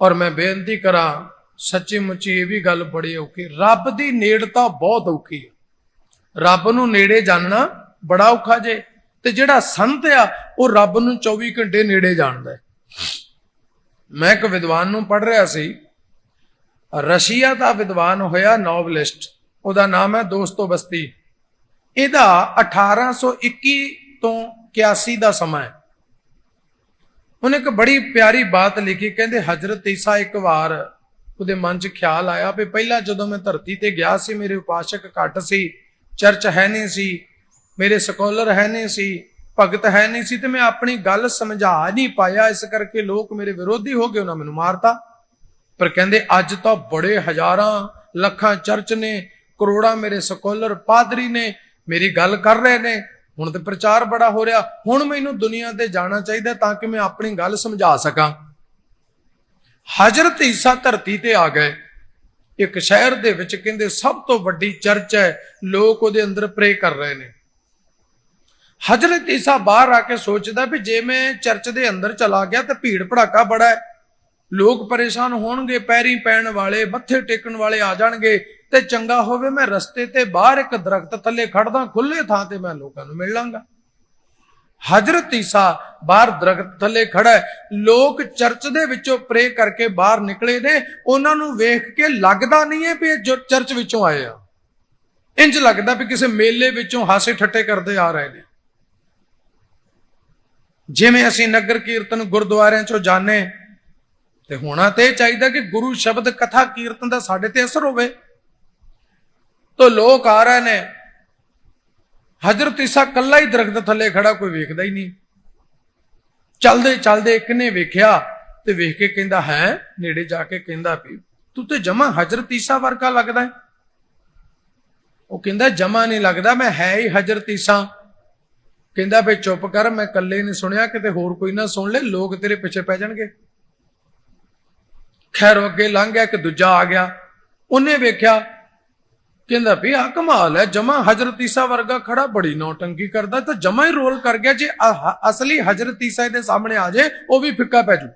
ਔਰ ਮੈਂ ਬੇਨਤੀ ਕਰਾਂ ਸੱਚੀ ਮੁੱਚੀ ਇਹ ਵੀ ਗੱਲ ਬੜੀ ਔਖੀ ਰੱਬ ਦੀ ਨੇੜਤਾ ਬਹੁਤ ਔਖੀ ਹੈ। ਰੱਬ ਨੂੰ ਨੇੜੇ ਜਾਣਨਾ ਬੜਾ ਔਖਾ ਜੇ, ਤੇ ਜਿਹੜਾ ਸੰਤ ਆ, ਉਹ ਰੱਬ ਨੂੰ 24 ਘੰਟੇ ਨੇੜੇ ਜਾਣਦਾ ਹੈ। ਮੈਂ ਇੱਕ ਵਿਦਵਾਨ ਨੂੰ ਪੜ੍ਹ ਰਿਹਾ ਸੀ। ਰਸ਼ੀਆ ਦਾ ਵਿਦਵਾਨ ਹੋਇਆ ਨੋਵਲਿਸਟ ਉਹਦਾ ਨਾਮ ਹੈ ਦੋਸਤੋ ਬਸਤੀ। ਇਹਦਾ 1821 ਤੋਂ 81 ਦਾ ਸਮਾਂ ਹੈ। ਉਹਨੇ ਇੱਕ ਬੜੀ ਪਿਆਰੀ ਬਾਤ ਲਿਖੀ, ਕਹਿੰਦੇ, ਹਜ਼ਰਤ ਈਸਾ ਇੱਕ ਵਾਰ ਉਹਦੇ ਮਨ 'ਚ ਖਿਆਲ ਆਇਆ ਵੀ ਪਹਿਲਾਂ ਜਦੋਂ ਮੈਂ ਧਰਤੀ ਤੇ ਗਿਆ ਸੀ, ਮੇਰੇ ਉਪਾਸ਼ਕ ਘੱਟ ਸੀ, ਚਰਚ ਹੈ ਨਹੀਂ ਸੀ, ਮੇਰੇ ਸਕਾਲਰ ਹੈ ਨਹੀਂ ਸੀ, ਭਗਤ ਹੈ ਨਹੀਂ ਸੀ, ਤੇ ਮੈਂ ਆਪਣੀ ਗੱਲ ਸਮਝਾ ਨਹੀਂ ਪਾਇਆ। ਇਸ ਕਰਕੇ ਲੋਕ ਮੇਰੇ ਵਿਰੋਧੀ ਹੋ ਗਏ ਉਹਨਾਂ ਮੈਨੂੰ ਮਾਰਤਾ। ਪਰ ਕਹਿੰਦੇ, ਅੱਜ ਤਾਂ ਬੜੇ ਹਜ਼ਾਰਾਂ ਲੱਖਾਂ ਚਰਚ ਨੇ, ਕਰੋੜਾਂ ਮੇਰੇ ਸਕਾਲਰ ਪਾਦਰੀ ਨੇ, ਮੇਰੀ ਗੱਲ ਕਰ ਰਹੇ ਨੇ ਹੁਣ ਤੇ ਪ੍ਰਚਾਰ ਬੜਾ ਹੋ ਰਿਹਾ। ਹੁਣ ਮੈਨੂੰ ਦੁਨੀਆ ਤੇ ਜਾਣਾ ਚਾਹੀਦਾ ਤਾਂ ਕਿ ਮੈਂ ਆਪਣੀ ਗੱਲ ਸਮਝਾ ਸਕਾਂ। ਹਜ਼ਰਤ ਈਸਾ ਧਰਤੀ ਤੇ ਆ ਗਏ। ਇੱਕ ਸ਼ਹਿਰ ਦੇ ਵਿੱਚ ਕਹਿੰਦੇ ਸਭ ਤੋਂ ਵੱਡੀ ਚਰਚ ਹੈ। ਲੋਕ ਉਹਦੇ ਅੰਦਰ ਪ੍ਰੇ ਕਰ ਰਹੇ ਨੇ। ਹਜ਼ਰਤ ਈਸਾ ਬਾਹਰ ਆ ਕੇ ਸੋਚਦਾ ਵੀ ਜੇ ਮੈਂ ਚਰਚ ਦੇ ਅੰਦਰ ਚਲਾ ਗਿਆ ਤਾਂ ਭੀੜ ਭੜਾਕਾ ਬੜਾ ਹੈ। ਲੋਕ ਪਰੇਸ਼ਾਨ ਹੋਣਗੇ, ਪੈਰੀ ਪੈਣ ਵਾਲੇ, ਮੱਥੇ ਟੇਕਣ ਵਾਲੇ ਆ ਜਾਣਗੇ, ਤੇ ਚੰਗਾ ਹੋਵੇ ਮੈਂ ਰਸਤੇ ਤੇ ਬਾਹਰ ਇੱਕ ਦਰਖਤ ਥੱਲੇ ਖੜਦਾ ਖੁੱਲੇ ਥਾਂ ਤੇ ਮੈਂ ਲੋਕਾਂ ਨੂੰ ਮਿਲ ਲਾਂਗਾ। ਹਜ਼ਰਤ ਈਸਾ ਬਾਹਰ ਦਰਖਤ ਥੱਲੇ ਖੜਾ ਹੈ, ਲੋਕ ਚਰਚ ਦੇ ਵਿੱਚੋਂ ਪ੍ਰੇ ਕਰਕੇ ਬਾਹਰ ਨਿਕਲੇ ਨੇ, ਉਹਨਾਂ ਨੂੰ ਵੇਖ ਕੇ ਲੱਗਦਾ ਨਹੀਂ ਹੈ ਵੀ ਇਹ ਜੋ ਚਰਚ ਵਿੱਚੋਂ ਆਏ ਆ। ਇੰਜ ਲੱਗਦਾ ਵੀ ਕਿਸੇ ਮੇਲੇ ਵਿੱਚੋਂ ਹਾਸੇ ਠੱਟੇ ਕਰਦੇ ਆ ਰਹੇ ਨੇ। ਜਿਵੇਂ ਅਸੀਂ ਨਗਰ ਕੀਰਤਨ ਗੁਰਦੁਆਰਿਆਂ ਚੋਂ ਜਾਣੇ ਤੇ ਹੋਣਾ ਤੇ ਇਹ ਚਾਹੀਦਾ ਕਿ ਗੁਰੂ ਸ਼ਬਦ ਕਥਾ ਕੀਰਤਨ ਦਾ ਸਾਡੇ ਤੇ ਅਸਰ ਹੋਵੇ। ਤੋ ਲੋਕ ਆ ਰਹੇ ਨੇ। ਹਜ਼ਰਤ ਈਸਾ ਕੱਲਾ ਹੀ ਦਰਖਤ ਥੱਲੇ ਖੜਾ, ਕੋਈ ਵੇਖਦਾ ਹੀ ਨਹੀਂ। ਚਲਦੇ ਚਲਦੇ ਇੱਕ ਨੇ ਵੇਖਿਆ ਤੇ ਵੇਖ ਕੇ ਕਹਿੰਦਾ, ਹੈ, ਨੇੜੇ ਜਾ ਕੇ ਕਹਿੰਦਾ ਵੀ, ਤੂੰ ਤੇ ਜਮਾ ਹਜ਼ਰਤ ਈਸਾ ਵਰਗਾ ਲੱਗਦਾ ਹੈ। ਉਹ ਕਹਿੰਦਾ, ਜਮਾ ਨਹੀਂ ਲੱਗਦਾ, ਮੈਂ ਹੈ ਹੀ ਹਜ਼ਰਤ ਈਸਾ। ਕਹਿੰਦਾ, ਬਈ ਚੁੱਪ ਕਰ, ਮੈਂ ਇਕੱਲੇ ਨਹੀਂ ਸੁਣਿਆ, ਕਿਤੇ ਹੋਰ ਕੋਈ ਨਾ ਸੁਣ ਲੈ, ਲੋਕ ਤੇਰੇ ਪਿੱਛੇ ਪੈ ਜਾਣਗੇ। ਖੈਰ ਅੱਗੇ ਲੰਘ ਗਿਆ ਕਿ ਦੂਜਾ ਆ ਗਿਆ। ਉਹਨੇ ਵੇਖਿਆ, ਕਹਿੰਦਾ ਵੀ ਆ ਕਮਾਲ ਹੈ, ਜਮਾ ਹਜ਼ਰਤ ਈਸਾ ਵਰਗਾ ਖੜਾ ਬੜੀ ਨੌਟੰਕੀ ਕਰਦਾ ਤਾਂ ਜਮਾ ਹੀ ਰੋਲ ਕਰ ਗਿਆ, ਜੇ ਅਸਲੀ ਹਜ਼ਰਤ ਈਸਾ ਦੇ ਸਾਹਮਣੇ ਆ ਜੇ, ਉਹ ਵੀ ਫਿੱਕਾ ਪੈ ਜੂ।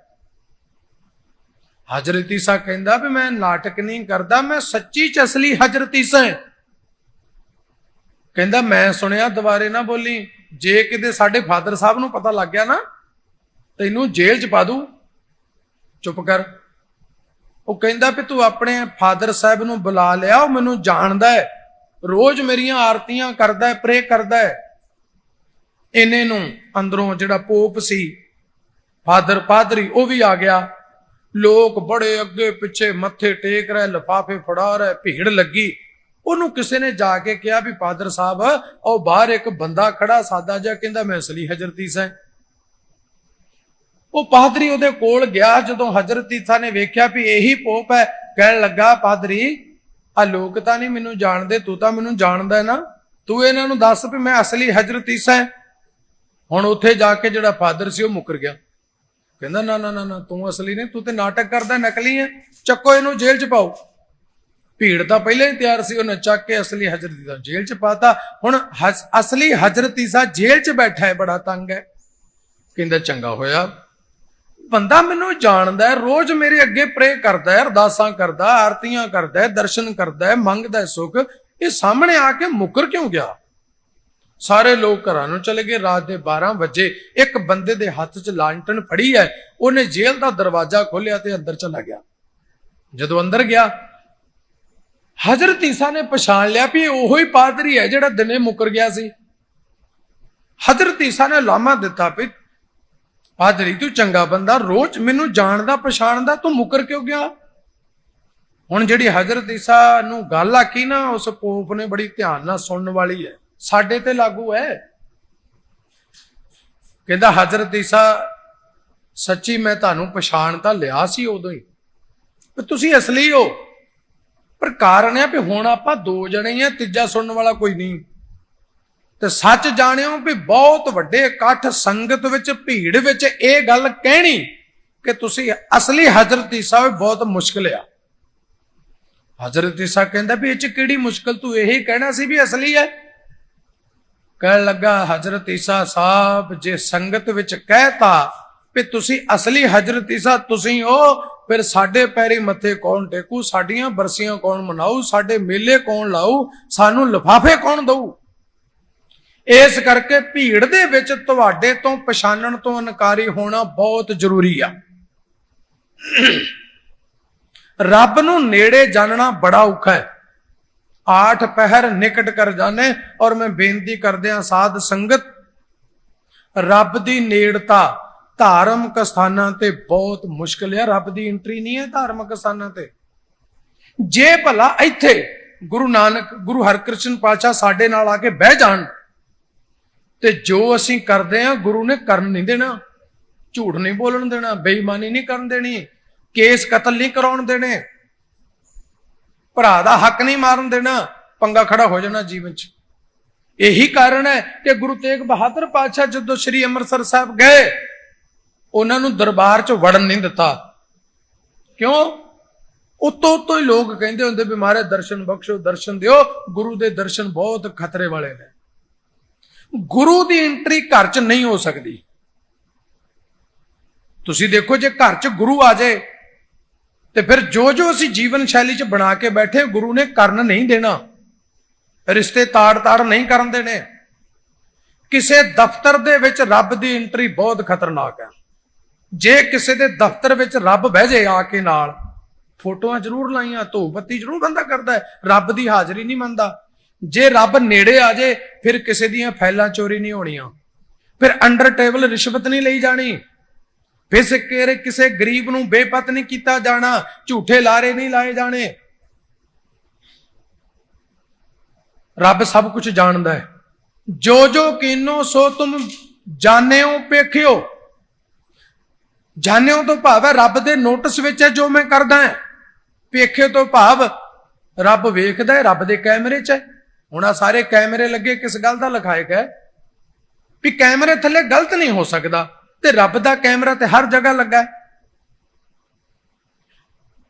ਹਜ਼ਰਤ ਈਸਾ ਕਹਿੰਦਾ ਵੀ ਮੈਂ ਨਾਟਕ ਨਹੀਂ ਕਰਦਾ, ਮੈਂ ਸੱਚੀ ਚ ਅਸਲੀ ਹਜ਼ਰਤ ਈਸਾ ਹਾਂ। ਕਹਿੰਦਾ, ਮੈਂ ਸੁਣਿਆ, ਦੁਬਾਰੇ ਨਾ ਬੋਲੀ, ਜੇ ਕਿਤੇ ਸਾਡੇ ਫਾਦਰ ਸਾਹਿਬ ਨੂੰ ਪਤਾ ਲੱਗ ਗਿਆ ਨਾ, ਤੈਨੂੰ ਜੇਲ੍ਹ 'ਚ ਪਾ ਦੂ। ਚੁੱਪ ਕਰ। ਉਹ ਕਹਿੰਦਾ ਵੀ ਤੂੰ ਆਪਣੇ ਫਾਦਰ ਸਾਹਿਬ ਨੂੰ ਬੁਲਾ ਲਿਆ, ਉਹ ਮੈਨੂੰ ਜਾਣਦਾ ਹੈ। ਰੋਜ਼ ਮੇਰੀਆਂ ਆਰਤੀਆਂ ਕਰਦਾ ਹੈ ਪ੍ਰੇ ਕਰਦਾ ਹੈ। ਇਹਨੇ ਨੂੰ ਅੰਦਰੋਂ ਜਿਹੜਾ ਪੋਪ ਸੀ, ਫਾਦਰ ਪਾਦਰੀ, ਉਹ ਵੀ ਆ ਗਿਆ। ਲੋਕ ਬੜੇ ਅੱਗੇ ਪਿੱਛੇ ਮੱਥੇ ਟੇਕ ਰਹੇ, ਲਫਾਫੇ ਫੜਾ ਰਹੇ, ਭੀੜ ਲੱਗੀ। ਉਹਨੂੰ ਕਿਸੇ ਨੇ ਜਾ ਕੇ ਕਿਹਾ ਵੀ ਫਾਦਰ ਸਾਹਿਬ, ਉਹ ਬਾਹਰ ਇੱਕ ਬੰਦਾ ਖੜਾ, ਸਾਦਾ ਜਿਹਾ ਕਹਿੰਦਾ, ਮੈਂ ਅਸਲੀ ਹਜ਼ਰਤੀ ਈਸਾ ਉਹ ਪਾਦਰੀ ਉਹਦੇ ਕੋਲ ਗਿਆ ਜਦੋਂ ਹਜ਼ਰਤ ਈਸਾ ਨੇ ਵੇਖਿਆ ਵੀ ਇਹੀ ਪੋਪ ਹੈ। ਕਹਿਣ ਲੱਗਾ, ਪਾਦਰੀ, ਆ ਲੋਕ ਤਾਂ ਨਹੀਂ ਮੈਨੂੰ ਜਾਣਦੇ, ਤੂੰ ਤਾਂ ਮੈਨੂੰ ਜਾਣਦਾ ਹੈ ਨਾ। ਤੂੰ ਇਹਨਾਂ ਨੂੰ ਦੱਸ ਵੀ ਮੈਂ ਅਸਲੀ ਹਜ਼ਰਤ ਈਸਾ ਹਾਂ। ਹੁਣ ਉੱਥੇ ਜਾ ਕੇ ਜਿਹੜਾ ਫਾਦਰ ਸੀ ਉਹ ਮੁੱਕਰ ਗਿਆ। ਕਹਿੰਦਾ, ਨਾ ਨਾ ਨਾ ਨਾ, ਤੂੰ ਅਸਲੀ ਨਹੀਂ, ਤੂੰ ਤੇ ਨਾਟਕ ਕਰਦਾ, ਨਕਲੀ ਹੈ। ਚੱਕੋ ਇਹਨੂੰ ਜੇਲ੍ਹ 'ਚ ਪਾਓ। ਭੀੜ ਤਾਂ ਪਹਿਲਾਂ ਹੀ ਤਿਆਰ ਸੀ ਉਹਨੇ ਚੱਕ ਕੇ ਅਸਲੀ ਹਜ਼ਰਤ ਈਸਾ ਜੇਲ੍ਹ 'ਚ ਪਾਤਾ। ਹੁਣ ਹਸ- ਅਸਲੀ ਹਜ਼ਰਤ ਈਸਾ ਜੇਲ੍ਹ 'ਚ ਬੈਠਾ ਹੈ, ਬੜਾ ਤੰਗ ਹੈ। ਕਹਿੰਦਾ, ਚੰਗਾ ਹੋਇਆ। ਬੰਦਾ ਮੈਨੂੰ ਜਾਣਦਾ ਹੈ, ਰੋਜ਼ ਮੇਰੇ ਅੱਗੇ ਪ੍ਰੇ ਕਰਦਾ ਹੈ, ਅਰਦਾਸਾਂ ਕਰਦਾ ਆਰਤੀਆਂ ਕਰਦਾ ਹੈ, ਦਰਸ਼ਨ ਕਰਦਾ ਹੈ, ਮੰਗਦਾ ਹੈ ਸੁਖ। ਇਹ ਸਾਹਮਣੇ ਆ ਕੇ ਮੁੱਕਰ ਕਿਉਂ ਗਿਆ? ਸਾਰੇ ਲੋਕ ਘਰਾਂ ਨੂੰ ਚਲੇ ਗਏ, ਰਾਤ ਦੇ 12 ਵਜੇ ਇੱਕ ਬੰਦੇ ਦੇ ਹੱਥ 'ਚ ਲਾਂਟਣ ਫੜੀ ਹੈ, ਉਹਨੇ ਜੇਲ੍ਹ ਦਾ ਦਰਵਾਜ਼ਾ ਖੋਲ੍ਹਿਆ ਤੇ ਅੰਦਰ ਚਲਾ ਗਿਆ। ਜਦੋਂ ਅੰਦਰ ਗਿਆ, ਹਜ਼ਰਤ ਈਸਾ ਨੇ ਪਛਾਣ ਲਿਆ ਵੀ ਇਹ ਉਹੋ ਹੀ ਪਾਦਰੀ ਹੈ ਜਿਹੜਾ ਦਿਨੇ ਮੁੱਕਰ ਗਿਆ ਸੀ। ਹਜ਼ਰਤ ਈਸਾ ਨੇ ਲਾਮਾ ਦਿੱਤਾ ਵੀ ਪਾਦਰੀ ਤੂੰ ਚੰਗਾ ਬੰਦਾ, ਰੋਜ਼ ਮੈਨੂੰ ਜਾਣਦਾ, ਪਛਾਣਦਾ, ਤੂੰ ਮੁਕਰ ਕਿਉਂ ਗਿਆ? ਹੁਣ ਜਿਹੜੀ ਹਜ਼ਰਤ ਈਸਾ ਨੂੰ ਗੱਲ ਆਕੀ ਨਾ, ਉਸ ਪੋਪ ਨੇ ਬੜੀ ਧਿਆਨ ਨਾਲ ਸੁਣਨ ਵਾਲੀ ਹੈ। ਸਾਡੇ ਤੇ ਲਾਗੂ ਹੈ। ਕਹਿੰਦਾ ਹਜ਼ਰਤ ਈਸਾ ਸੱਚੀ ਮੈਂ ਤੁਹਾਨੂੰ ਪਛਾਣ ਤਾਂ ਲਿਆ ਸੀ ਉਦੋਂ ਹੀ। ਵੀ ਤੁਸੀਂ ਅਸਲੀ ਹੋ। ਪਰ ਕਾਰਨ ਹੈ ਵੀ ਹੁਣ ਆਪਾਂ ਦੋ ਜਣੇ ਹੀ ਆ, ਤੀਜਾ ਸੁਣਨ ਵਾਲਾ ਕੋਈ ਨਹੀਂ। ਤੇ ਸੱਚ ਜਾਣਿਓ ਵੀ ਬਹੁਤ ਵੱਡੇ ਇਕੱਠ ਸੰਗਤ ਵਿੱਚ, ਭੀੜ ਵਿੱਚ ਇਹ ਗੱਲ ਕਹਿਣੀ ਕਿ ਤੁਸੀਂ ਅਸਲੀ ਹਜ਼ਰਤ ਈਸਾ ਹੋ ਬਹੁਤ ਮੁਸ਼ਕਲ ਆ। ਹਜ਼ਰਤ ਈਸਾ ਕਹਿੰਦਾ ਵੀ ਇਹ ਚ ਕਿਹੜੀ ਮੁਸ਼ਕਲ? ਤੂੰ ਇਹੀ ਕਹਿਣਾ ਸੀ ਵੀ ਅਸਲੀ ਹੈ। ਕਹਿਣ ਲੱਗਾ, ਹਜ਼ਰਤ ਈਸਾ ਸਾਹਿਬ, ਜੇ ਸੰਗਤ ਵਿੱਚ ਕਹਿਤਾ ਵੀ ਤੁਸੀਂ ਅਸਲੀ ਹਜ਼ਰਤ ਈਸਾ, ਤੁਸੀਂ ਹੋ, ਫਿਰ ਸਾਡੇ ਪੈਰੀ ਮੱਥੇ ਕੌਣ ਟੇਕੂ? ਸਾਡੀਆਂ ਬਰਸੀਆਂ ਕੌਣ ਮਨਾਊ? ਸਾਡੇ ਮੇਲੇ ਕੌਣ ਲਾਊ? ਸਾਨੂੰ ਲਿਫਾਫੇ ਕੌਣ ਦਊ? ਇਸ ਕਰਕੇ ਭੀੜ ਦੇ ਵਿੱਚ ਤੁਹਾਡੇ ਤੋਂ ਪਛਾਣਨ ਤੋਂ ਇਨਕਾਰੀ ਹੋਣਾ ਬਹੁਤ ਜ਼ਰੂਰੀ ਆ। ਰੱਬ ਨੂੰ ਨੇੜੇ ਜਾਣਨਾ ਬੜਾ ਔਖਾ ਹੈ। ਆਠ ਪਹਿਰ ਨਿਕਟ ਕਰ ਜਾਣੇ ਔਰ ਮੈਂ ਬੇਨਤੀ ਕਰਦਿਆਂ ਸਾਧ ਸੰਗਤ, ਰੱਬ ਦੀ ਨੇੜਤਾ ਧਾਰਮਿਕ ਸਥਾਨਾਂ ਤੇ ਬਹੁਤ ਮੁਸ਼ਕਲ ਹੈ ਰੱਬ ਦੀ ਐਂਟਰੀ ਨਹੀਂ ਹੈ ਧਾਰਮਿਕ ਸਥਾਨਾਂ ਤੇ। ਜੇ ਭਲਾ ਇੱਥੇ ਗੁਰੂ ਨਾਨਕ, ਗੁਰੂ ਹਰਕ੍ਰਿਸ਼ਨ ਪਾਤਸ਼ਾਹ ਸਾਡੇ ਨਾਲ ਆ ਕੇ ਬਹਿ ਜਾਣ ਤੇ ਜੋ ਅਸੀਂ ਕਰਦੇ ਆ ਗੁਰੂ ਨੇ ਕਰਨ ਨਹੀਂ ਦੇਣਾ। ਝੂਠ ਨਹੀਂ ਬੋਲਣ ਦੇਣਾ, ਬੇਈਮਾਨੀ ਨਹੀਂ ਕਰਨ ਦੇਣੀ, ਕੇਸ ਕਤਲ ਨਹੀਂ ਕਰਾਉਣ ਦੇਣੇ। ਭਰਾ ਦਾ ਹੱਕ ਨਹੀਂ ਮਾਰਨ ਦੇਣਾ, ਪੰਗਾ ਖੜਾ ਹੋ ਜਾਣਾ ਜੀਵਨ 'ਚ। ਇਹੀ ਕਾਰਨ ਹੈ ਕਿ ਗੁਰੂ ਤੇਗ ਬਹਾਦਰ ਪਾਤਸ਼ਾਹ ਜਦੋਂ ਸ੍ਰੀ ਅੰਮ੍ਰਿਤਸਰ ਸਾਹਿਬ ਗਏ, ਉਹਨਾਂ ਨੂੰ ਦਰਬਾਰ 'ਚ ਵੜਨ ਨਹੀਂ ਦਿੱਤਾ। ਕਿਉਂ? ਉਤੋਂ ਉਤੋਂ ਹੀ ਲੋਕ ਕਹਿੰਦੇ ਹੁੰਦੇ ਵੀ ਮਹਾਰਾਜ ਦਰਸ਼ਨ ਬਖਸ਼ੋ, ਦਰਸ਼ਨ ਦਿਓ, ਗੁਰੂ ਦੇ ਦਰਸ਼ਨ ਬਹੁਤ ਖਤਰੇ ਵਾਲੇ ਨੇ। ਗੁਰੂ ਦੀ ਐਂਟਰੀ ਘਰ 'ਚ ਨਹੀਂ ਹੋ ਸਕਦੀ। ਤੁਸੀਂ ਦੇਖੋ ਜੇ ਘਰ 'ਚ ਗੁਰੂ ਆ ਜਾਏ, ਤੇ ਫਿਰ ਜੋ ਜੋ ਅਸੀਂ ਜੀਵਨ ਸ਼ੈਲੀ 'ਚ ਬਣਾ ਕੇ ਬੈਠੇ, ਗੁਰੂ ਨੇ ਕਰਨ ਨਹੀਂ ਦੇਣਾ। ਰਿਸ਼ਤੇ ਤਾੜ-ਤਾੜ ਨਹੀਂ ਕਰਨ ਦੇਣੇ। ਕਿਸੇ ਦਫ਼ਤਰ ਦੇ ਵਿੱਚ ਰੱਬ ਦੀ ਐਂਟਰੀ ਬਹੁਤ ਖਤਰਨਾਕ ਹੈ। ਜੇ ਕਿਸੇ ਦੇ ਦਫ਼ਤਰ ਵਿੱਚ ਰੱਬ ਬਹਿ ਜਾਏ ਆ ਕੇ ਨਾਲ, ਫੋਟੋਆਂ ਜ਼ਰੂਰ ਲਾਈਆਂ ਧੂਪ ਬੱਤੀ ਜ਼ਰੂਰ ਬੰਦਾ ਕਰਦਾ ਹੈ। ਰੱਬ ਦੀ ਹਾਜ਼ਰੀ ਨਹੀਂ ਮੰਨਦਾ। ਜੇ ਰੱਬ ਨੇੜੇ ਆ ਜੇ, ਫਿਰ ਕਿਸੇ ਦੀਆਂ ਫਾਈਲਾਂ ਚੋਰੀ ਨਹੀਂ ਹੋਣੀਆਂ। ਫਿਰ ਅੰਡਰ ਟੇਬਲ ਰਿਸ਼ਵਤ ਨਹੀਂ ਲਈ ਜਾਣੀ। ਫਿਰ ਸਿੱਕੇ ਕਿਸੇ ਗਰੀਬ ਨੂੰ ਬੇਪਤ ਨਹੀਂ ਕੀਤਾ ਜਾਣਾ, ਝੂਠੇ ਲਾਰੇ ਨਹੀਂ ਲਾਏ ਜਾਣੇ। ਰੱਬ ਸਭ ਕੁਝ ਜਾਣਦਾ ਹੈ। ਜੋ ਜੋ ਕੀਨੋ, ਸੋ ਤੁਮ ਜਾਣਿਓ ਪੇਖਿਓ ਜਾਣਿਓ ਤੋਂ ਭਾਵ ਹੈ ਰੱਬ ਦੇ ਨੋਟਿਸ ਵਿੱਚ ਹੈ ਜੋ ਮੈਂ ਕਰਦਾ ਹਾਂ। ਪੇਖੇ ਤੋਂ ਭਾਵ ਰੱਬ ਵੇਖਦਾ ਹੈ, ਰੱਬ ਦੇ ਕੈਮਰੇ 'ਚ ਹੈ। ਹੁਣ ਆ ਸਾਰੇ ਕੈਮਰੇ ਲੱਗੇ, ਕਿਸ ਗੱਲ ਦਾ ਲਿਖਾਇਕ ਹੈ? ਵੀ ਕੈਮਰੇ ਥੱਲੇ ਗਲਤ ਨਹੀਂ ਹੋ ਸਕਦਾ ਤੇ ਰੱਬ ਦਾ ਕੈਮਰਾ ਤੇ ਹਰ ਜਗ੍ਹਾ ਲੱਗਾ ਹੈ।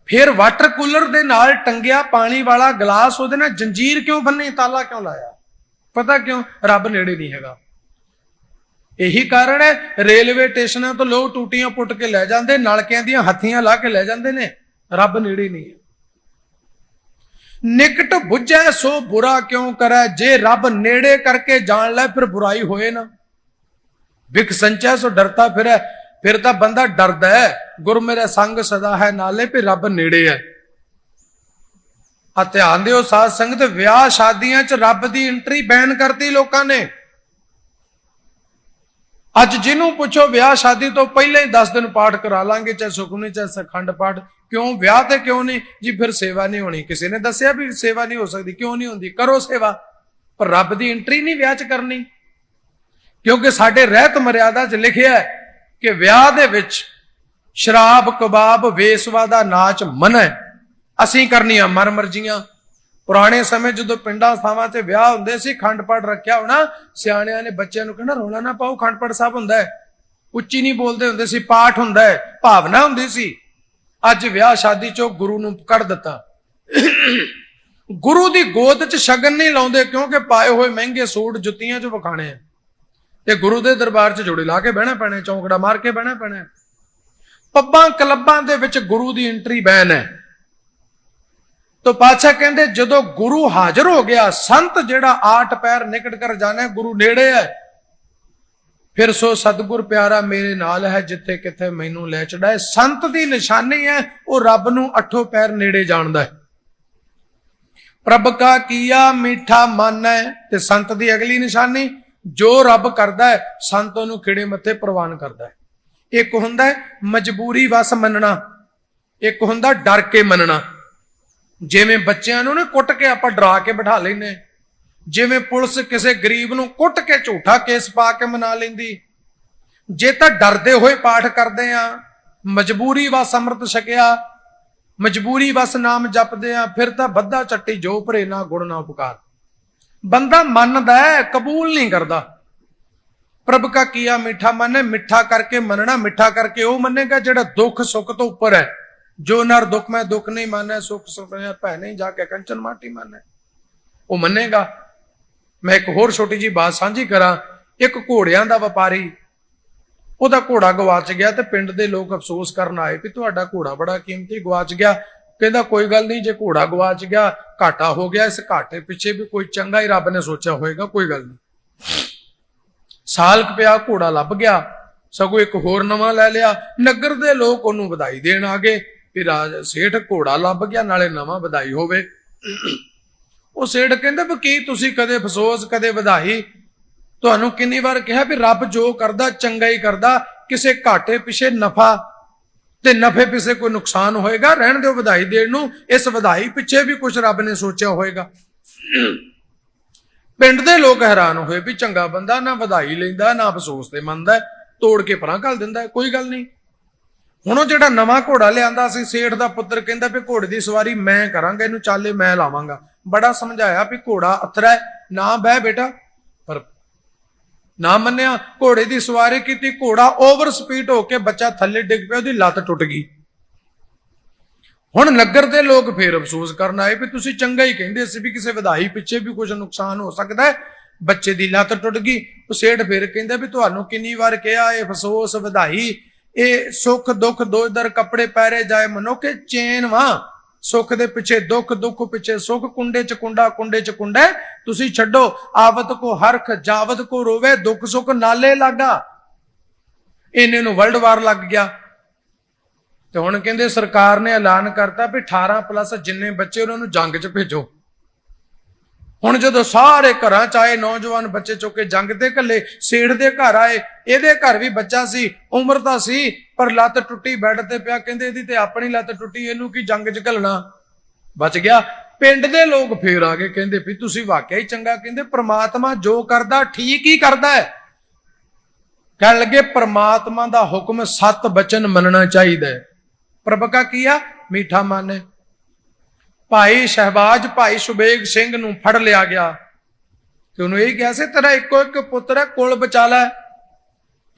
ਫਿਰ ਵਾਟਰ ਕੂਲਰ ਦੇ ਨਾਲ ਟੰਗਿਆ ਪਾਣੀ ਵਾਲਾ ਗਲਾਸ, ਉਹਦੇ ਨਾਲ ਜੰਜੀਰ ਕਿਉਂ ਬੰਨੀ, ਤਾਲਾ ਕਿਉਂ ਲਾਇਆ? ਪਤਾ ਕਿਉਂ? ਰੱਬ ਨੇੜੇ ਨਹੀਂ ਹੈਗਾ। ਇਹੀ ਕਾਰਨ ਹੈ, ਰੇਲਵੇ ਸਟੇਸ਼ਨਾਂ ਤੋਂ ਲੋਕ ਟੂਟੀਆਂ ਪੁੱਟ ਕੇ ਲੈ ਜਾਂਦੇ, ਨਲਕਿਆਂ ਦੀਆਂ ਹੱਥੀਆਂ ਲਾ ਕੇ ਲੈ ਜਾਂਦੇ ਨੇ। ਰੱਬ ਨੇੜੇ ਨਹੀਂ ਹੈ। ਨਿਕਟ ਬੁੱਝੈ ਸੋ ਬੁਰਾ ਕਿਉਂ ਕਰੈ? ਜੇ ਰੱਬ ਨੇੜੇ ਕਰਕੇ ਜਾਣ ਲੈ, ਫਿਰ ਬੁਰਾਈ ਹੋਏ ਨਾ। ਵਿਖ ਸੰਚੈ, ਸੋ ਡਰਤਾ ਫਿਰੈ। ਫਿਰ ਤਾਂ ਬੰਦਾ ਡਰਦਾ ਹੈ। ਗੁਰ ਮੇਰੇ ਸੰਗ ਸਦਾ ਹੈ ਨਾਲੇ, ਵੀ ਰੱਬ ਨੇੜੇ ਹੈ। ਆ ਧਿਆਨ ਦਿਓ, ਸਾਧ ਸੰਗਤ, ਵਿਆਹ ਸ਼ਾਦੀਆਂ 'ਚ ਰੱਬ ਦੀ ਐਂਟਰੀ ਬੈਨ ਕਰਤੀ ਲੋਕਾਂ ਨੇ। ਅੱਜ ਜਿਹਨੂੰ ਪੁੱਛੋ, ਵਿਆਹ ਸ਼ਾਦੀ ਤੋਂ ਪਹਿਲਾਂ ਹੀ 10 ਦਿਨ ਪਾਠ ਕਰਾ ਲਾਂਗੇ, ਚਾਹੇ ਸੁਖਮਨੀ ਚਾਹੇ ਸਖੰਡ ਪਾਠ। ਕਿਉਂ? ਵਿਆਹ ਤੇ ਕਿਉਂ ਨਹੀਂ? ਜੀ, ਫਿਰ ਸੇਵਾ ਨਹੀਂ ਹੋਣੀ। ਕਿਸੇ ਨੇ ਦੱਸਿਆ ਵੀ ਸੇਵਾ ਨਹੀਂ ਹੋ ਸਕਦੀ। ਕਿਉਂ ਨਹੀਂ ਹੁੰਦੀ? ਕਰੋ ਸੇਵਾ। ਪਰ ਰੱਬ ਦੀ ਐਂਟਰੀ ਨਹੀਂ ਵਿਆਹ 'ਚ ਕਰਨੀ। ਕਿਉਂਕਿ ਸਾਡੇ ਰਹਿਤ ਮਰਿਆਦਾ 'ਚ ਲਿਖਿਆ ਹੈ ਕਿ ਵਿਆਹ ਦੇ ਵਿੱਚ ਸ਼ਰਾਬ, ਕਬਾਬ, ਵੇਸਵਾ ਦਾ ਨਾਚ ਮਨਾ। ਹੈ ਅਸੀਂ ਕਰਨੀਆਂ ਮਰ ਮਰਜੀਆਂ ਪੁਰਾਣੇ ਸਮੇਂ ਜਦੋਂ ਪਿੰਡਾਂ ਥਾਵਾਂ ਤੇ ਵਿਆਹ ਹੁੰਦੇ ਸੀ, ਖੰਡ ਪਾਠ ਰੱਖਿਆ ਹੋਣਾ, ਸਿਆਣਿਆਂ ਨੇ ਬੱਚਿਆਂ ਨੂੰ ਕਹਿਣਾ ਰੋਣਾ ਨਾ ਪਾਓ, ਖੰਡ ਪਾਠ ਸਾਹਿਬ ਹੁੰਦਾ ਹੈ। ਉੱਚੀ ਨਹੀਂ ਬੋਲਦੇ ਹੁੰਦੇ ਸੀ, ਪਾਠ ਹੁੰਦਾ ਹੈ, ਭਾਵਨਾ ਹੁੰਦੀ ਸੀ। ਅੱਜ ਵਿਆਹ ਸ਼ਾਦੀ ਚੋਂ ਗੁਰੂ ਨੂੰ ਕੱਢ ਦਿੱਤਾ। ਗੁਰੂ ਦੀ ਗੋਦ 'ਚ ਸ਼ਗਨ ਨਹੀਂ ਲਾਉਂਦੇ ਕਿਉਂਕਿ ਪਾਏ ਹੋਏ ਮਹਿੰਗੇ ਸੂਟ ਜੁੱਤੀਆਂ 'ਚ ਵਿਖਾਣੇ ਆ। ਤੇ ਗੁਰੂ ਦੇ ਦਰਬਾਰ 'ਚ ਜੋੜੇ ਲਾ ਕੇ ਬਹਿਣਾ ਪੈਣਾ, ਚੌਂਕੜਾ ਮਾਰ ਕੇ ਬਹਿਣਾ ਪੈਣਾ। ਪੱਬਾਂ ਕਲੱਬਾਂ ਦੇ ਵਿੱਚ ਗੁਰੂ ਦੀ ਐਂਟਰੀ ਬੈਨ ਹੈ। ਤੋ ਪਾਤਸ਼ਾਹ ਕਹਿੰਦੇ, ਜਦੋਂ ਗੁਰੂ ਹਾਜ਼ਰ ਹੋ ਗਿਆ, ਸੰਤ ਜਿਹੜਾ ਆਟ ਪੈਰ ਨਿਕਟ ਕਰ ਜਾਣਾ, ਗੁਰੂ ਨੇੜੇ ਹੈ। ਫਿਰ ਸੋ ਸਤਗੁਰ ਪਿਆਰਾ ਮੇਰੇ ਨਾਲ ਹੈ, ਜਿੱਥੇ ਕਿਥੇ ਮੈਨੂੰ ਲੈ ਚੜਾਏ। ਸੰਤ ਦੀ ਨਿਸ਼ਾਨੀ ਹੈ, ਉਹ ਰੱਬ ਨੂੰ ਅੱਠੋਂ ਪੈਰ ਨੇੜੇ ਜਾਣਦਾ ਹੈ। ਪ੍ਰਭ ਕਾ ਕੀਆ ਮਿੱਠਾ ਮਨ ਹੈ, ਤੇ ਸੰਤ ਦੀ ਅਗਲੀ ਨਿਸ਼ਾਨੀ, ਜੋ ਰੱਬ ਕਰਦਾ ਹੈ, ਸੰਤ ਉਹਨੂੰ ਖਿੜੇ ਮੱਥੇ ਪ੍ਰਵਾਨ ਕਰਦਾ ਹੈ। ਇੱਕ ਹੁੰਦਾ ਹੈ, ਮਜਬੂਰੀ ਵਸ ਮੰਨਣਾ, ਇੱਕ ਹੁੰਦਾ ਡਰ ਕੇ ਮੰਨਣਾ। ਜਿਵੇਂ ਬੱਚਿਆਂ ਨੂੰ ਨਾ ਕੁੱਟ ਕੇ ਆਪਾਂ ਡਰਾ ਕੇ ਬਿਠਾ ਲੈਨੇ ਜਿਵੇਂ ਪੁਲਿਸ ਕਿਸੇ ਗਰੀਬ ਨੂੰ ਕੁੱਟ ਕੇ ਝੂਠਾ ਕੇਸ ਪਾ ਕੇ ਮਨਾ ਲੈਂਦੀ। ਜੇ ਤਾਂ ਡਰਦੇ ਹੋਏ ਪਾਠ ਕਰਦੇ ਆ ਮਜਬੂਰੀ ਵਸ ਅੰਮ੍ਰਿਤ ਛਕਿਆ, ਮਜਬੂਰੀ ਵਸ ਨਾਮ ਜਪਦੇ ਆ ਫਿਰ ਤਾਂ ਬੱਧਾ ਚੱਟੀ ਜੋ ਭਰੇ ਨਾ ਗੁਣ ਨਾ ਉਪਕਾਰ। ਬੰਦਾ ਮੰਨਦਾ ਹੈ, ਕਬੂਲ ਨਹੀਂ ਕਰਦਾ। ਪ੍ਰਭ ਕਾ ਕੀਆ ਮਿੱਠਾ ਮਨ ਹੈ, ਮਿੱਠਾ ਕਰਕੇ ਮੰਨਣਾ, ਮਿੱਠਾ ਕਰਕੇ ਉਹ ਮੰਨੇਗਾ ਜਿਹੜਾ ਦੁੱਖ ਸੁੱਖ ਤੋਂ ਉੱਪਰ ਹੈ। ਜੋ ਨਰ ਦੁੱਖ ਮੈਂ ਦੁੱਖ ਨਹੀਂ ਮੰਨੈ, ਸੁਖ ਸੁਖ ਮੈਂ ਭੈ ਨਹੀਂ ਜਾ ਕੇ ਕੰਚਨ ਮਾਟੀ ਮੰਨੈ। ਉਹ ਮੰਨੇਗਾ, ਮੈਂ ਇੱਕ ਹੋਰ ਛੋਟੀ ਜੀ ਬਾਤ ਸਾਂਝੀ ਕਰਾਂ, ਇੱਕ ਘੋੜਿਆਂ ਦਾ ਵਪਾਰੀ, ਉਹਦਾ ਘੋੜਾ ਗਵਾਚ ਗਿਆ ਤੇ ਪਿੰਡ ਦੇ ਲੋਕ ਅਫਸੋਸ ਕਰਨ ਆਏ ਵੀ ਤੁਹਾਡਾ ਘੋੜਾ ਬੜਾ ਕੀਮਤੀ ਗਵਾਚ ਗਿਆ। ਕਹਿੰਦਾ, ਕੋਈ ਗੱਲ ਨਹੀਂ, ਜੇ ਘੋੜਾ ਗਵਾਚ ਗਿਆ, ਘਾਟਾ ਹੋ ਗਿਆ, ਇਸ ਘਾਟੇ ਪਿੱਛੇ ਵੀ ਕੋਈ ਚੰਗਾ ਹੀ ਰੱਬ ਨੇ ਸੋਚਿਆ ਹੋਏਗਾ, ਕੋਈ ਗੱਲ ਨਹੀਂ। ਸਾਲ ਕੁ ਪਿਆ, ਘੋੜਾ ਲੱਭ ਗਿਆ, ਸਗੋਂ ਇੱਕ ਹੋਰ ਨਵਾਂ ਲੈ ਲਿਆ। ਨਗਰ ਦੇ ਲੋਕ ਉਹਨੂੰ ਵਧਾਈ ਦੇਣ ਆ ਗਏ। ਵੀ ਰਾਜ ਸੇਠ ਘੋੜਾ ਲੱਭ ਗਿਆ, ਨਾਲੇ ਨਵਾਂ ਵਧਾਈ ਹੋਵੇ। ਉਹ ਸੇਠ ਕਹਿੰਦਾ ਵੀ ਕੀ ਤੁਸੀਂ ਕਦੇ ਅਫਸੋਸ, ਕਦੇ ਵਧਾਈ? ਤੁਹਾਨੂੰ ਕਿੰਨੀ ਵਾਰ ਕਿਹਾ ਵੀ ਰੱਬ ਜੋ ਕਰਦਾ, ਚੰਗਾ ਹੀ ਕਰਦਾ, ਕਿਸੇ ਘਾਟੇ ਪਿੱਛੇ ਨਫਾ ਤੇ ਨਫੇ ਪਿੱਛੇ ਕੋਈ ਨੁਕਸਾਨ ਹੋਏਗਾ, ਰਹਿਣ ਦਿਓ ਵਧਾਈ ਦੇਣ ਨੂੰ, ਇਸ ਵਧਾਈ ਪਿੱਛੇ ਵੀ ਕੁਝ ਰੱਬ ਨੇ ਸੋਚਿਆ ਹੋਏਗਾ। ਪਿੰਡ ਦੇ ਲੋਕ ਹੈਰਾਨ ਹੋਏ ਵੀ ਚੰਗਾ ਬੰਦਾ ਨਾ ਵਧਾਈ ਲੈਂਦਾ, ਨਾ ਅਫਸੋਸ ਤੇ ਮੰਨਦਾ, ਤੋੜ ਕੇ ਪਰਾਂ ਕਰ ਦਿੰਦਾ, ਕੋਈ ਗੱਲ ਨਹੀਂ। ਹੁਣ ਉਹ ਜਿਹੜਾ ਨਵਾਂ ਘੋੜਾ ਲਿਆਂਦਾ ਸੀ, ਸੇਠ ਦਾ ਪੁੱਤਰ ਕਹਿੰਦਾ ਵੀ ਘੋੜੇ ਦੀ ਸਵਾਰੀ ਮੈਂ ਕਰਾਂਗਾ, ਇਹਨੂੰ ਚਾਲੇ ਮੈਂ ਲਾਵਾਂਗਾ। ਬੜਾ ਸਮਝਾਇਆ ਵੀ ਘੋੜਾ ਅਥਰਾ ਨਾ ਬਹਿ ਬੇਟਾ, ਪਰ ਨਾ ਮੰਨਿਆ, ਘੋੜੇ ਦੀ ਸਵਾਰੀ ਕੀਤੀ, ਘੋੜਾ ਓਵਰ ਸਪੀਡ ਹੋ ਕੇ ਬੱਚਾ ਥੱਲੇ ਡਿੱਗ ਪਿਆ, ਉਹਦੀ ਲੱਤ ਟੁੱਟ ਗਈ। ਹੁਣ ਨਗਰ ਦੇ ਲੋਕ ਫੇਰ ਅਫਸੋਸ ਕਰਨ ਆਏ ਵੀ ਤੁਸੀਂ ਚੰਗਾ ਹੀ ਕਹਿੰਦੇ ਸੀ ਵੀ ਕਿਸੇ ਵਧਾਈ ਪਿੱਛੇ ਵੀ ਕੁਝ ਨੁਕਸਾਨ ਹੋ ਸਕਦਾ ਹੈ। ਬੱਚੇ ਦੀ ਲੱਤ ਟੁੱਟ ਗਈ। ਉਹ ਸੇਠ ਫੇਰ ਕਹਿੰਦਾ ਵੀ ਤੁਹਾਨੂੰ ਕਿੰਨੀ ਵਾਰ ਕਿਹਾ, ਇਹ ਅਫਸੋਸ, ਵਧਾਈ ਇਹ ਸੁੱਖ ਦੁੱਖ ਦੋ ਦਰ ਕੱਪੜੇ ਪਹਿਰੇ ਜਾਏ ਮਨੁੱਖ ਚੇਨ ਵਾ। ਸੁੱਖ ਦੇ ਪਿੱਛੇ ਦੁੱਖ ਦੁੱਖ ਪਿੱਛੇ ਸੁੱਖ, ਕੁੰਡੇ ਚ ਕੁੰਡਾ, ਕੁੰਡੇ ਚ ਕੁੰਡਾ। ਤੁਸੀਂ ਛੱਡੋ, ਆਵਤ ਕੋ ਹਰਖ, ਜਾਵਤ ਕੋ ਰੋਵੇ, ਦੁੱਖ ਸੁੱਖ ਨਾਲੇ ਲਾਗਾ। ਇਹਨੇ ਨੂੰ ਵਰਲਡ ਵਾਰ ਲੱਗ ਗਿਆ। ਤੇ ਹੁਣ ਕਹਿੰਦੇ ਸਰਕਾਰ ਨੇ ਐਲਾਨ ਕਰਤਾ ਵੀ 18 ਪਲੱਸ ਜਿੰਨੇ ਬੱਚੇ ਉਹਨਾਂ ਨੂੰ ਜੰਗ 'ਚ ਭੇਜੋ। ਹੁਣ ਜਦੋਂ ਸਾਰੇ ਘਰਾਂ 'ਚ ਆਏ, ਨੌਜਵਾਨ ਬੱਚੇ ਚੁੱਕ ਕੇ ਜੰਗ ਤੇ ਘੱਲੇ ਸੇਠ ਦੇ ਘਰ ਆਏ, ਇਹਦੇ ਘਰ ਵੀ ਬੱਚਾ ਸੀ, ਉਮਰ ਤਾਂ ਸੀ, ਪਰ ਲੱਤ ਟੁੱਟੀ, ਬੈੱਡ ਤੇ ਪਿਆ, ਕਹਿੰਦੇ ਇਹਦੀ ਤੇ ਆਪਣੀ ਲੱਤ ਟੁੱਟੀ, ਇਹਨੂੰ ਕੀ ਜੰਗ 'ਚ ਘੱਲਣਾ? ਬਚ ਗਿਆ। ਪਿੰਡ ਦੇ ਲੋਕ ਫੇਰ ਆ ਗਏ, ਕਹਿੰਦੇ ਵੀ ਤੁਸੀਂ ਵਾਕਿਆ ਹੀ ਚੰਗਾ, ਕਹਿੰਦੇ ਪ੍ਰਮਾਤਮਾ ਜੋ ਕਰਦਾ, ਠੀਕ ਹੀ ਕਰਦਾ ਹੈ। ਕਹਿਣ ਲੱਗੇ, ਪ੍ਰਮਾਤਮਾ ਦਾ ਹੁਕਮ ਸਤ ਬਚਨ ਮੰਨਣਾ ਚਾਹੀਦਾ ਹੈ। ਪ੍ਰਭ ਕਾ ਕੀਆ ਮੀਠਾ ਮਨ। ਭਾਈ ਸ਼ਹਿਬਾਜ਼, ਭਾਈ ਸੁਬੇਗ ਸਿੰਘ ਨੂੰ ਫੜ ਲਿਆ ਗਿਆ। ਤੇ ਉਹਨੂੰ ਇਹ ਕਿਹਾ ਸੀ, ਤੇਰਾ ਇੱਕੋ ਇੱਕ ਪੁੱਤਰ ਹੈ, ਕੁਲ ਬਚਾ ਲੈ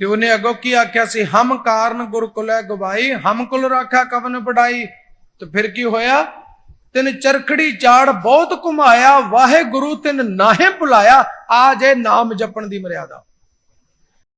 ਤੇ ਉਹਨੇ ਅੱਗੋਂ ਕੀ ਆਖਿਆ ਸੀ, ਹਮ ਕਾਰਨ ਗੁਰ ਕੁਲੈ ਗਵਾਈ, ਹਮ ਕੁਲ ਰਾਖਾ ਕਵਨ ਬੜਾਈ ਤੇ ਫਿਰ ਕੀ ਹੋਇਆ? ਤਿਨ ਚਰਖੜੀ ਚਾੜ ਬਹੁਤ ਘੁਮਾਇਆ, ਵਾਹਿਗੁਰੂ ਤਿੰਨ ਨਾਹੇ ਭੁਲਾਇਆ ਆ ਜੇ ਨਾਮ ਜਪਣ ਦੀ ਮਰਿਆਦਾ।